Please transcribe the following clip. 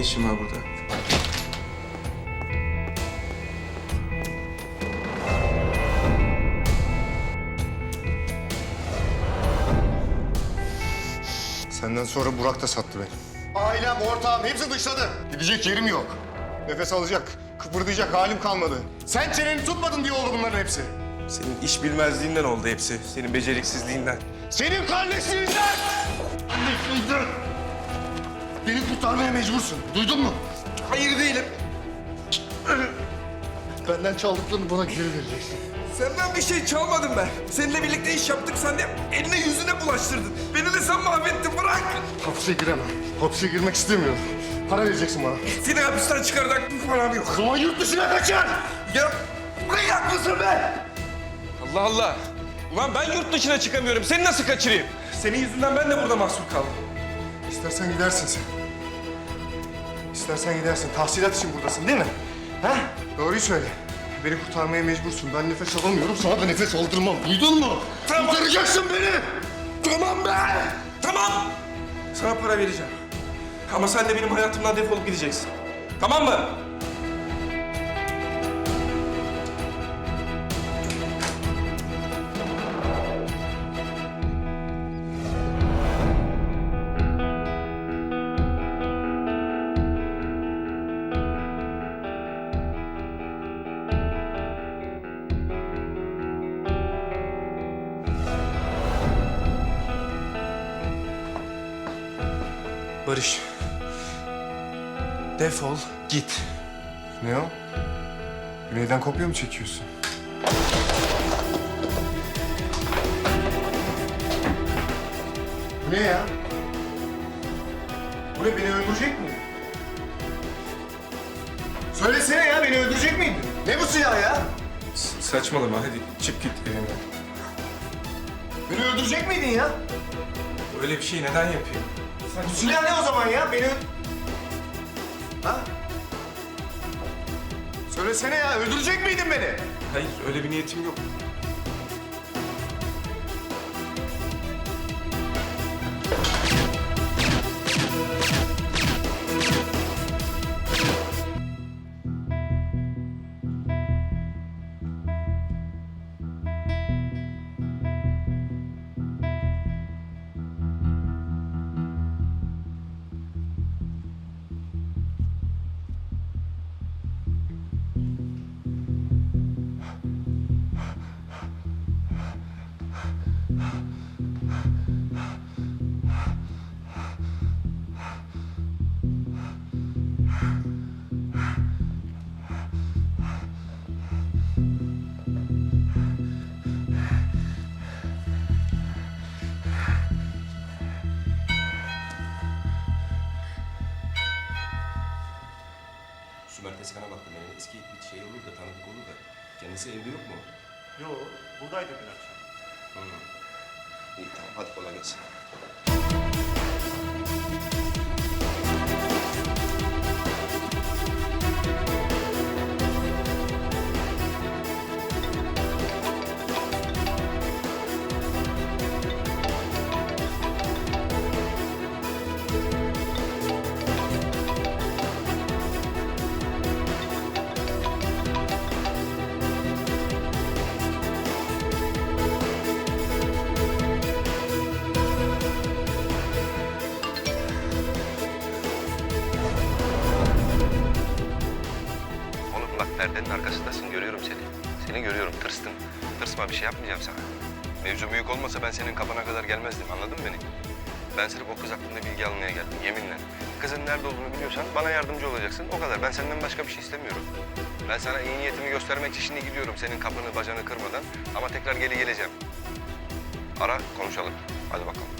Ne işin var burada? Senden sonra Burak da sattı beni. Ailem, ortağım hepsi dışladı. Gidecek yerim yok. Nefes alacak, kıpırdayacak halim kalmadı. Sen çeneni tutmadın diye oldu bunların hepsi. Senin iş bilmezliğinden oldu hepsi. Senin beceriksizliğinden. Senin kardeşliğinden! Kardeşliğinden! Beni kurtarmaya mecbursun. Duydun mu? Hayır değilim. Benden çaldıklarını bana geri vereceksin. Senden bir şey çalmadım ben. Seninle birlikte iş yaptık. Sen de eline yüzüne bulaştırdın. Beni de sen mahvettin. Bırak. Hapse giremem. Hapse girmek istemiyorum. Para vereceksin bana. Seni hapisten çıkaracak bir param yok. O zaman yurt dışına kaçar! Ya manyak mısın be? Allah Allah. Ulan ben yurt dışına çıkamıyorum. Seni nasıl kaçırayım? Senin yüzünden ben de burada mahsur kaldım. İstersen gidersin sen. İstersen gidersin. Tahsilat için buradasın değil mi? Ha? Doğruyu söyle. Beni kurtarmaya mecbursun. Ben nefes alamıyorum. Sana da nefes aldırmam. Duydun mu? Tamam. Kurtaracaksın beni! Tamam be! Tamam! Sana para vereceğim. Ama sen de benim hayatımdan defolup gideceksin. Tamam mı? Barış. Defol, git. Ne o? Güneyden kopya mı çekiyorsun? Bu ne ya? Bu ne beni öldürecek mi? Söylesene ya beni öldürecek miydin? Ne bu silah ya? S- saçmalama hadi çık git evimden. Beni öldürecek miydin ya? Öyle bir şey neden yapayım? Bu silah ne o zaman ya? Beni... Ha? Söylesene ya öldürecek miydin beni? Hayır öyle bir niyetim yok. Şu kana baktım yani eski bir şey olur da tanıdık olur da. Kendisi evde yok mu? Yo, buradaydı dün akşam. İyi tamam hadi kolay gelsin. Perdenin arkasındasın görüyorum seni. Seni görüyorum tırstım. Tırsma bir şey yapmayacağım sana. Mevzu büyük olmasa ben senin kapına kadar gelmezdim anladın mı beni? Ben sırf o kız hakkında bilgi almaya geldim yeminle. Kızın nerede olduğunu biliyorsan bana yardımcı olacaksın o kadar. Ben senden başka bir şey istemiyorum. Ben sana iyi niyetimi göstermek için şimdi gidiyorum senin kapını bacanı kırmadan. Ama tekrar geri geleceğim. Ara konuşalım. Hadi bakalım.